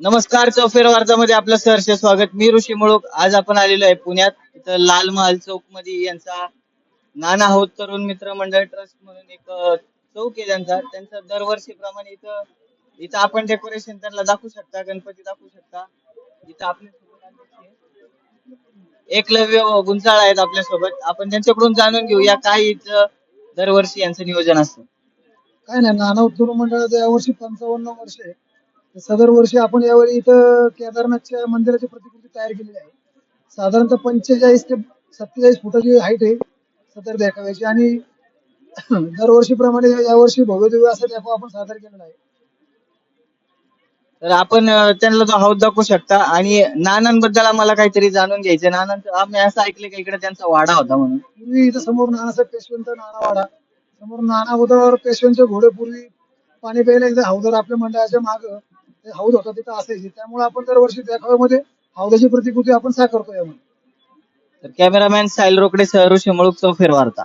नमस्कार चौफेर वार्तामध्ये आपलं सहर्ष स्वागत. मी ऋषी मुळूक. आज आपण आलेलो आहे पुण्यात. इथं लाल महाल चौकमध्ये यांचा नाना होत तरुण मित्र मंडळ ट्रस्ट म्हणून एक अं, चौक आहे त्यांचा. त्यांचा दरवर्षीप्रमाणे इथं इथं आपण डेकोरेशन त्यांना दाखवू शकता गणपती दाखवू शकता. इथं आपल्या एकलव्य गुंचाळ आहेत आपल्यासोबत. आपण त्यांच्याकडून जाणून घेऊया काय इथं दरवर्षी यांचं नियोजन असतं. काय नाही नाना उत्तम मंडळाचं यावर्षी पंचावन्न वर्ष आहे. सदर वर्षी आपण यावेळी इथं केदारनाथच्या मंदिराची प्रतिकृती तयार केलेली आहे. साधारणतः पंचेचाळीस ते सत्तेचाळीस फुटाची हाईट आहे सदर देखाव्याची. आणि दरवर्षीप्रमाणे यावर्षी भव्य दिव्य असं देखावा आपण सादर केलेला आहे. तर आपण त्यांना तो हौद दाखवू शकता. आणि नानांबद्दल आम्हाला काहीतरी जाणून घ्यायचं नानांचं आम्ही असं ऐकलं की इकडे त्यांचा वाडा होता म्हणून. पूर्वी इथं समोर नानासाहेब पेशवेंत नानावाडा समोर नाना उदावर पेशवेंचे घोडे पूर्वी पाणी प्यायला एकदा हौदर आपल्या मंडळाच्या माग हौद होता तिथं असायची. त्यामुळे आपण दरवर्षी देखाव्यामध्ये हौदाची प्रतिकृती आपण साकारतो यामध्ये. तर कॅमेरामॅन साहिल रोकडे सह ऋषी मुळूक चौफेर वार्ता